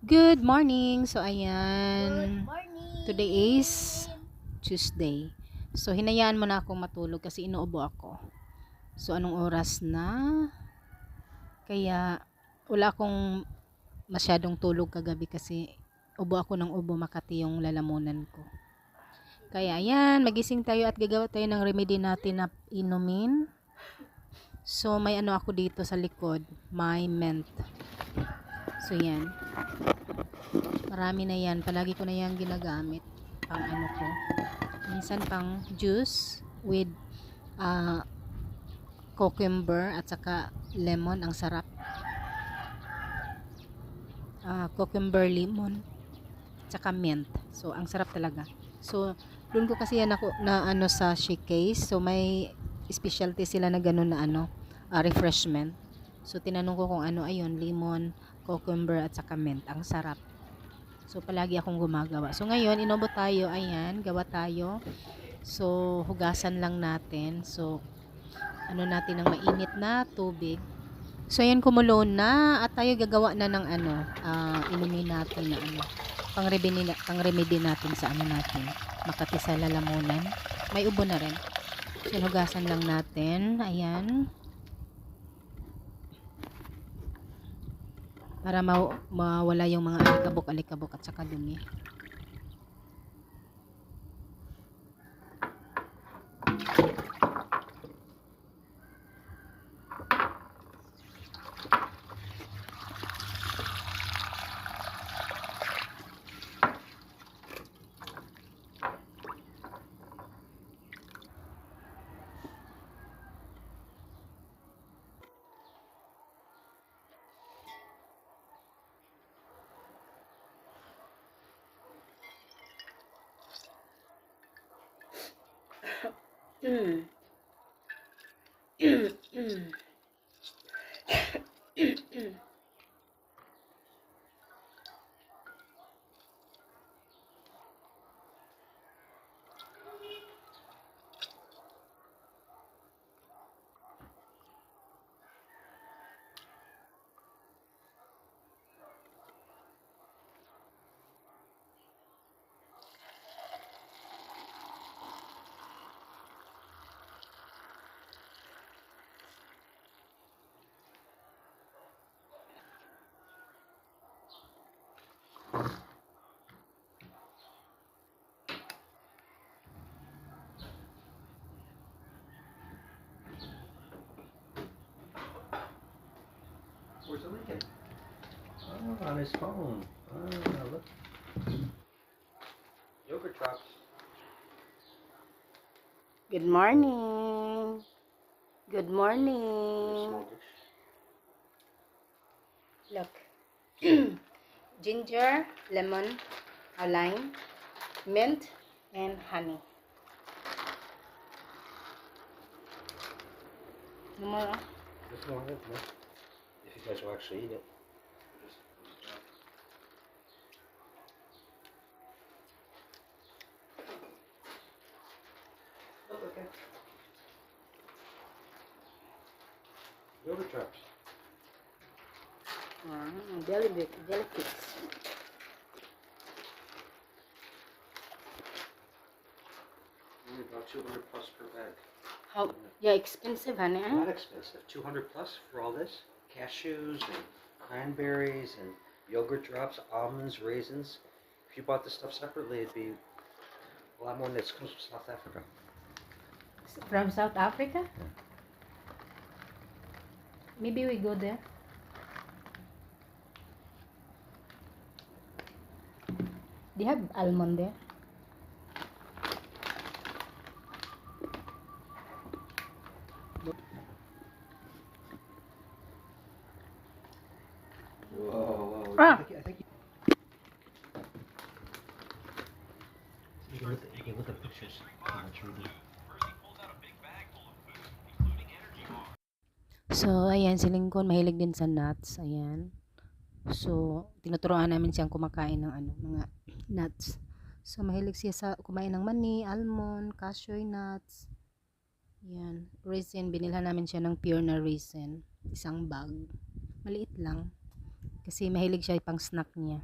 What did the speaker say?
Good morning! So, Good ayan. morning. Today is Tuesday. So, hinayaan mo na akong matulog kasi inuubo ako. So, anong oras na? Kaya, wala akong masyadong tulog kagabi kasi ubo ako ng ubo makati yung lalamunan ko. Kaya, ayan, magising tayo at gagawa tayo ng remedy natin na inumin. So, may ano ako dito sa likod. May mint. So, yan. Marami na yan. Palagi ko na yan ginagamit. Pang ano ko. Minsan pang juice with uh, cucumber at saka lemon. Ang sarap. Ah, cucumber lemon. Tsaka mint. So, ang sarap talaga. So, doon ko kasi yan ako na ano sa shake case. So, may specialty sila na ganun na ano, ah, refreshment. So, tinanong ko kung ano, ayun, lemon, cucumber at saka mint. Ang sarap. So, palagi akong gumagawa. So, ngayon, inobo tayo. Ayan, gawa tayo. So, hugasan lang natin. So, ano natin ng mainit na tubig. So, ayan, kumulo na. At tayo gagawa na ng ano, ah, inumin natin na ano, pang remedy, na, pang natin sa ano natin. Makati sa lalamunan. May ubo na rin. So, hugasan lang natin. Ayan. Para ma- mawala yung mga alikabok-alikabok at saka dumi. 嗯。Where's the Lincoln? Oh, on his phone. Ah, look. Yogurt drops. Good morning. Good morning. Look. Ginger, lemon, a lime, mint, and honey. No more? You guys will actually eat it. Oh, okay. Yogurt drops. Ah, jelly bit, jelly cakes. Only about 200 plus per bag. How? Yeah, expensive, honey. Not expensive. 200 plus for all this. Cashews and cranberries and yogurt drops, almonds, raisins. If you bought this stuff separately, it'd be a lot more than this comes from South Africa. From South Africa? Yeah. Maybe we go there. They have almond there. Whoa, whoa. Ah. I think, I think you... You look at, you can look at pictures. So, ayan, si Lincoln, mahilig din sa nuts. Ayan. So, tinuturoan namin siyang kumakain ng ano, mga nuts. So, mahilig siya sa kumain ng mani, almond, cashew nuts. Yan. Raisin. Binilhan namin siya ng pure na raisin. Isang bag. Maliit lang. Kasi mahilig siya pang snack niya.